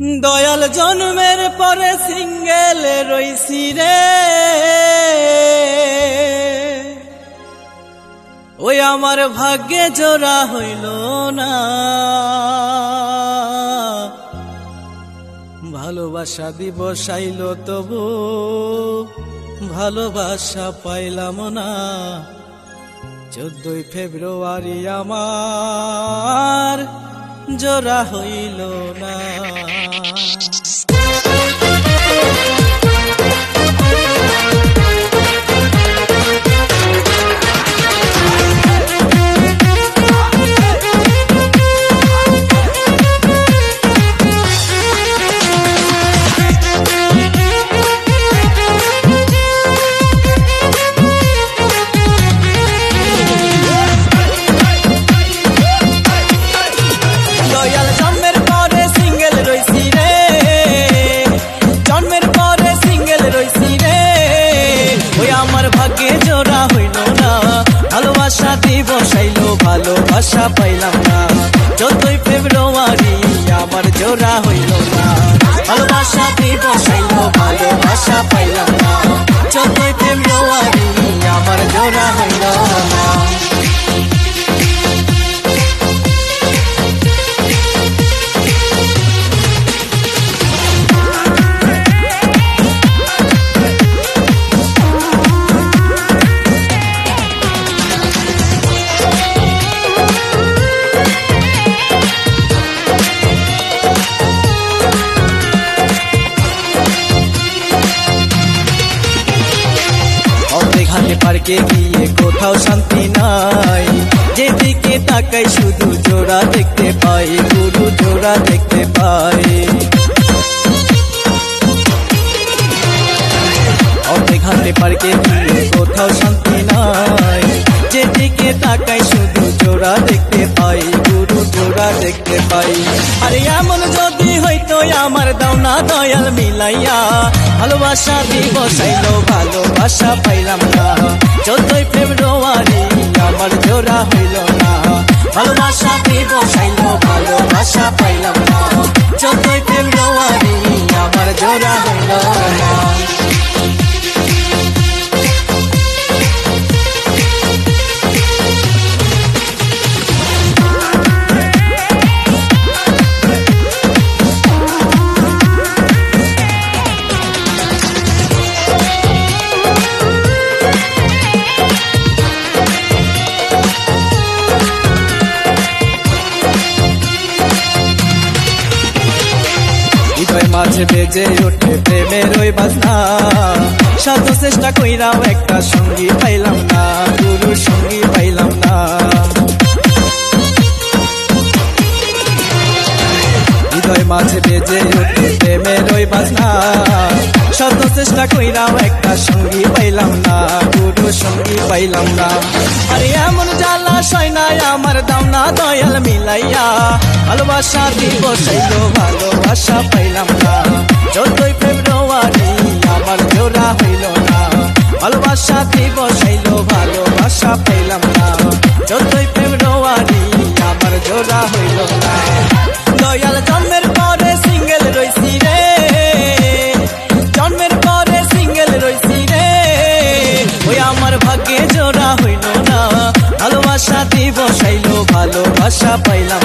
দয়াল জন্মের পরে সিঙ্গেল রইছি রে। ওই আমার ভাগ্যে জোড়া হইল না। ভালোবাসা দিবসাইল তবু, ভালোবাসা পাইলাম না। চোদ্দই ফেব্রুয়ারি আমার জোড়া হইল না। ভালোবাসা পাইলাম হাতে পার্কে গিয়ে কোথাও শান্তি নাই। যেদিকে তাকাই শুধু জোড়া দেখতে পাই গুরু জোড়া দেখতে পাই। অর্ধেক পার্কে গিয়ে কোথাও শান্তি নাই। যেদিকে তাকাই শুধু জোড়া দেখতে পাই। আরে এমন যদি হইতো আমার দাও না দয়াল মিলাইয়া। ভালোবাসা দিবসাইল ভালোবাসা পাইলাম না। চোদ্দই ফেব্রুয়ারি আমার জোড়া হইল না। ভালোবাসা দিবসাইল ভালোবাসা পাইলাম হৃদয় মাঝে বেজে ওঠে প্রেমের ওই বাজনা। সাধু চেষ্টা কইরাও একটা সঙ্গী পাইলাম না। ওঠে প্রেমের ওই বাজনা শত চেষ্টা কইরাও একটা সঙ্গী পাইলাম না গুরু সঙ্গী পাইলাম না আরে এমন জ্বালা সয়নায় আমার দাম না দয়াল মিলাইয়া ভালোবাসা দিব সেইল ভালোবাসা পাইলাম না চোদ্দই ফেব্রুয়ারি আমার জোড়া হইল না ভালোবাসা দিব সেইল ভালোবাসা পাইলাম না চোদ্দই ফেব্রুয়ারি আমার জোড়া হইল না। দয়াল জন্মের পরে ভালোবাসা পাইলাম